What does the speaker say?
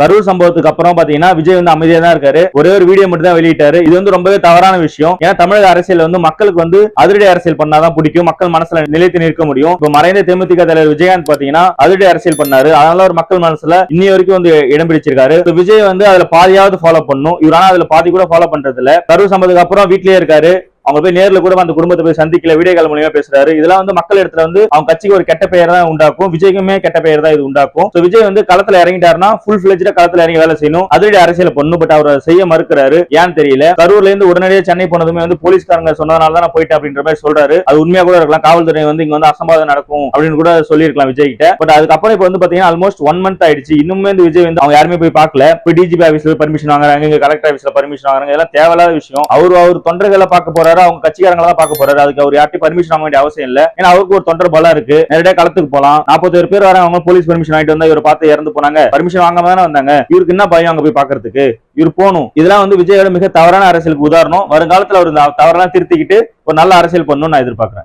கரூர் சம்பவத்துக்கு அப்புறம் பாத்தீங்கன்னா விஜய் வந்து அமைதியா தான் இருக்காரு. ஒரே ஒரு வீடியோ மட்டும் தான் வெளியிட்டாரு. இது வந்து ரொம்பவே தவறான விஷயம். ஏன்னா தமிழக அரசியல் வந்து மக்களுக்கு வந்து அதிரடி அரசியல் பண்ணாதான் பிடிக்கும். மக்கள் மனசுல நிலைத்து நிற்க முடியும். இப்போ மறைந்த தேமுதிக தலைவர் விஜயகாந்த் பாத்தீங்கன்னா அதிரடி அரசியல் பண்ணாரு. அதனால ஒரு மக்கள் மனசுல இன்னி வரைக்கும் வந்து இடம் பிடிச்சிருக்காரு. விஜய் வந்து அதுல பாதியாவது ஃபாலோ பண்ணும். இவரான அதுல பாதி கூட ஃபாலோ பண்றது இல்ல கரூர் சம்பவத்துக்கு அப்புறம் வீட்லயே இருக்காரு. அவங்க போய் நேர்ல கூட அந்த குடும்பத்தை போய் சந்திக்கல வீடியோ கால் மூலியமா பேசுறாரு. இதெல்லாம் வந்து மக்கள் இடத்துல வந்து அவங்க கட்சிக்கு ஒரு கெட்ட பெயர் தான் உண்டாக்கும். விஜய்க்குமே கெட்ட பெயர் தான் இது உண்டாக்கும். ஸோ விஜய் வந்து களத்துல இறங்கிட்டாருன்னா ஃபுல் ஃபிளெஜ்டா களத்துல இறங்கி வேலை செய்யணும். அதிரடி அரசியல் பண்ணும் பட் அவர் செய்ய மறுக்கிறாரு. ஏன்னு தெரியல. கரூர்ல இருந்து உடனடியே சென்னை போனதுமே வந்து போலீஸ்காரங்க சொன்னதுனால தான் நான் போயிட்டேன் அப்படின்ற மாதிரி சொல்றாரு. அது உண்மையா கூட இருக்கலாம். காவல்துறை வந்து இங்க வந்து அசம்பாதம் நடக்கும் அப்படின்னு கூட சொல்லியிருக்கலாம் விஜய் கிட்ட பட் அதுக்கப்புறம் இப்போ வந்து பாத்தீங்கன்னா ஆல்மோஸ்ட் ஒன் மந்த் ஆயிடுச்சு. இன்னுமே வந்து விஜய் வந்து அவங்க யாருமே போய் பார்க்கல. இப்போ டிஜிபி ஆஃபீஸ்ல பர்மிஷன் வாங்குறாங்க. இங்க கலெக்டர் ஆஃபீஸ்ல பர்மிஷன் வாங்குறாங்க. இதெல்லாம் தேவையில்லாத விஷயம். அவர் அவர் தொண்டர்களை பார்க்க போறாரு. அவங்க கட்சிக்காரங்களை தான் பார்க்க போறாரு. அதுக்கு அவர் யார்ட்டையும் பர்மிஷன் வாங்க வேண்டிய அவசியம் இல்ல. ஏன்னா அவருக்கு ஒரு தொண்டர் பலம் இருக்கு. நேரடியா களத்துக்கு போலாம். நாற்பத்தேழு பேர் வர அவங்க போலீஸ் பர்மிஷன் வாங்கிட்டு வந்தா இவர் பார்த்து இறந்து போனாங்க. பர்மிஷன் வாங்காம தானே வந்தாங்க. இவருக்கு என்ன பயம் அங்க போய் பாக்குறதுக்கு இவர் போகணும். இதெல்லாம் வந்து விஜயோட மிக தவறான அரசியலுக்கு உதாரணம். வருங்காலத்துல அவர் தவறெல்லாம் திருத்திக்கிட்டு ஒரு நல்ல அரசியல் பண்ணணும்னு நான் எதிர்பார்க்கிறேன்.